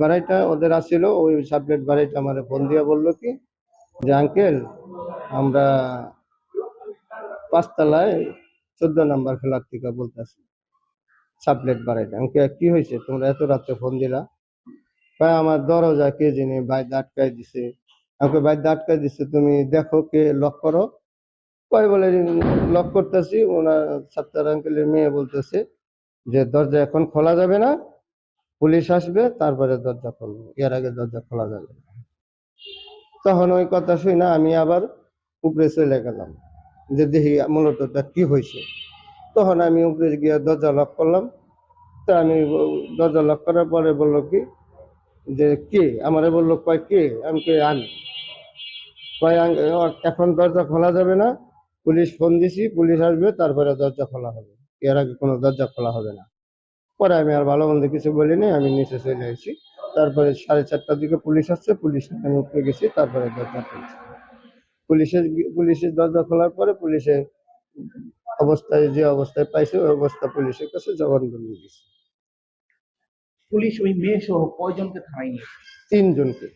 ভাড়াইটা ওদের আসছিল ওই সাবলেট ভাড়াইটা আমার ফোন দিয়ে বলল কি, যে, আঙ্কেল, আমরা পাঁচতলায় চোদ্দ নাম্বার ফ্ল্যাট থেকে বলতেছি সাবলেট বাড়াইটা। আমাকে কি হয়েছে তোমরা এত রাত্রে ফোন দিলা? ভাই আমার দরজা কে জানি বাইরে আটকাই দিছে। আমাকে বাইরে আটকাই দিছে, তুমি দেখো কে লক করো। কয়, বলে লক করতেছি। ওনার সাত্তার আঙ্কেলের মেয়ে বলতেছে যে, দরজা এখন খোলা যাবে না পুলিশ আসবে, তারপরে দরজা খুলবো এর আগে দরজা খোলা যাবে তখন ওই কথা শুই না আমি আবার উপরে চলে গেলাম, যে দেখি মূলত কি হয়েছে তখন আমি উপরে গিয়ে দরজা লক করলাম। তো আমি দরজা লক করার পরে বলল কি, যে কে? আমারে বলল, কয় কে? আমি কে আমি। কয় এখন দরজা খোলা যাবে না, পুলিশ ফোন দিছি, পুলিশ আসবে, তারপরে দরজা খোলা হবে। এর আগে কোনো দরজা খোলা হবে না। পরে আমি আর ভালো মন্দ কিছু বলিনি আমি নিচে চলে এসেছি তারপরে সাড়ে চারটার দিকে পুলিশ আসছে পুলিশ আমি উপরে গেছি তারপরে দরজা খুলছি। পুলিশের পুলিশের দরজা খোলার পরে পুলিশের অবস্থায় যে অবস্থায় পাইছে ওই অবস্থা পুলিশের কাছে জবানবন্দি দিয়েছে। পুলিশ ওই মেয়ে সহ কয়জনকে থানায় নিয়ে তিনজনকে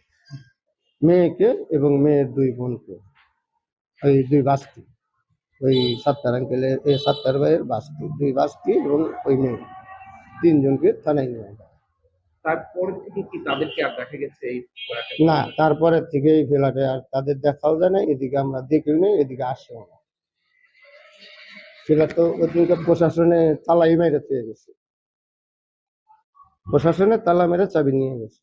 মেয়েকে এবং মেয়ের দুই বোনকে ওই দুই বাস্তি ওই সাত্তার আঙ্কেলের এই সাত্তার ভাইয়ের বাস্তি দুই বাস্তি এবং ওই মেয়ে তিনজনকে থানায় নিয়ে আসে। তারপরে থেকে কি তাদেরকে আর দেখা গেছে এই ফ্ল্যাটে? না তারপরের থেকে এই ফ্ল্যাটে আর তাদের দেখাও যায় না এদিকে আমরা দেখিও নেই এদিকে আসেও না ফ্ল্যাট তো ওদিনকে প্রশাসনে তালাই মেরে চেয়ে গেছে প্রশাসনে তালা মেরে চাবি নিয়ে গেছে